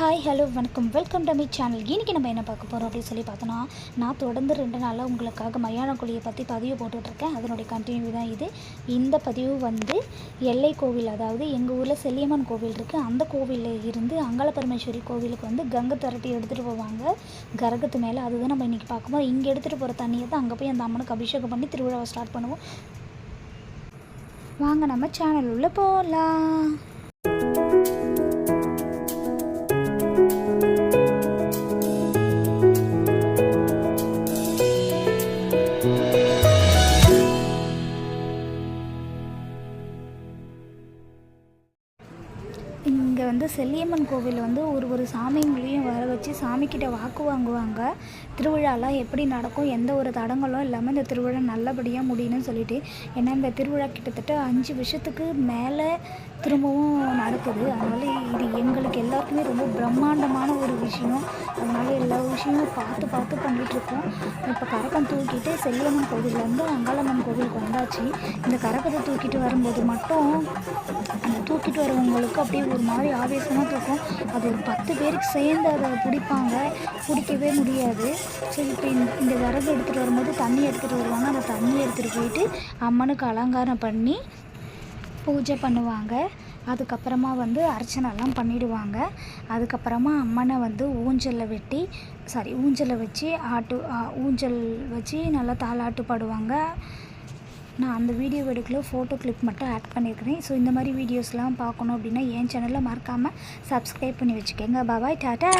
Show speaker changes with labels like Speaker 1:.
Speaker 1: Hi hello வணக்கம். Welcome to my channel இன்றைக்கி நம்ம என்ன பார்க்க போகிறோம் அப்படின்னு சொல்லி பார்த்தோன்னா நான் தொடர்ந்து ரெண்டு நாளாக உங்களுக்காக மயான குழியை பற்றி பதிவு போட்டுட்ருக்கேன் அதனுடைய கண்டினியூ தான் இது. இந்த பதிவு வந்து எல்லை கோவில் அதாவது எங்கள் ஊரில் செல்லியம்மன் கோவில் இருக்குது அந்த கோவிலில் இருந்து அங்காள பரமேஸ்வரி கோவிலுக்கு வந்து கங்கை திரட்டி எடுத்துகிட்டு போவாங்க. கரகத்து மேலே. அதுதான் நம்ம இன்றைக்கி பார்க்கும்போது இங்கே எடுத்துகிட்டு போகிற தண்ணியை தான் அங்கே போய் அந்த அம்மனுக்கு அபிஷேகம் பண்ணி திருவிழாவை ஸ்டார்ட் பண்ணுவோம். வாங்க நம்ம சேனல் உள்ளே போகலாம் இங்கே வந்து செல்லியம்மன் கோவில் வந்து ஒரு ஒரு சாமிங்களையும் வர வச்சு சாமிக்கிட்ட வாக்கு வாங்குவாங்க. திருவிழாலாம் எப்படி நடக்கும் எந்த ஒரு தடங்களும் இல்லாமல் இந்த திருவிழா நல்லபடியாக முடியும்னு சொல்லிட்டு ஏன்னா இந்த திருவிழா கிட்டத்தட்ட அஞ்சு வருஷத்துக்கு மேலே திரும்பவும் நடக்குது. அதனால் இது எங்களுக்கு எல்லாருக்குமே ரொம்ப பிரம்மாண்டமான ஒரு விஷயம். அதனால் எல்லா விஷயமும் பார்த்து பார்த்து பண்ணிகிட்ருக்கோம் இப்போ கரகம் தூக்கிட்டு செல்லியம்மன் கோவிலேருந்து அங்காளம்மன் கோவிலுக்கு வந்தாச்சு. இந்த கரகத்தை தூக்கிட்டு வரும்போது மட்டும் அந்த வரவங்களுக்கு அப்படியே ஒரு மாதிரி ஆவேசமாக தூக்கும். அது ஒரு பத்து பேருக்கு சேர்ந்து அதை பிடிப்பாங்க. பிடிக்கவே முடியாது. ஸோ இப்போ இந்த இந்த விறகு எடுத்துகிட்டு வரும்போது தண்ணி எடுத்துகிட்டு வருவாங்க. அந்த தண்ணி எடுத்துகிட்டு போயிட்டு அம்மனுக்கு அலங்காரம் பண்ணி பூஜை பண்ணுவாங்க. அதுக்கப்புறமா வந்து அர்ச்சனைலாம் பண்ணிடுவாங்க. அதுக்கப்புறமா அம்மனை வந்து ஊஞ்சலில் வெட்டி சாரி ஊஞ்சலை வச்சு ஆட்டு ஆ, ஊஞ்சல் வச்சு நல்லா தாளாட்டு பாடுவாங்க. நான் அந்த வீடியோ எடுக்கல ஃபோட்டோ கிளிப் மட்டும் ஆட் பண்ணியிருக்கிறேன் ஸோ இந்த மாதிரி வீடியோஸ்லாம் பார்க்கணும் அப்படின்னா என் சேனலில் மறக்காமல் சப்ஸ்கிரைப் பண்ணி வச்சுக்கோங்க. பாபாய் டாட்டா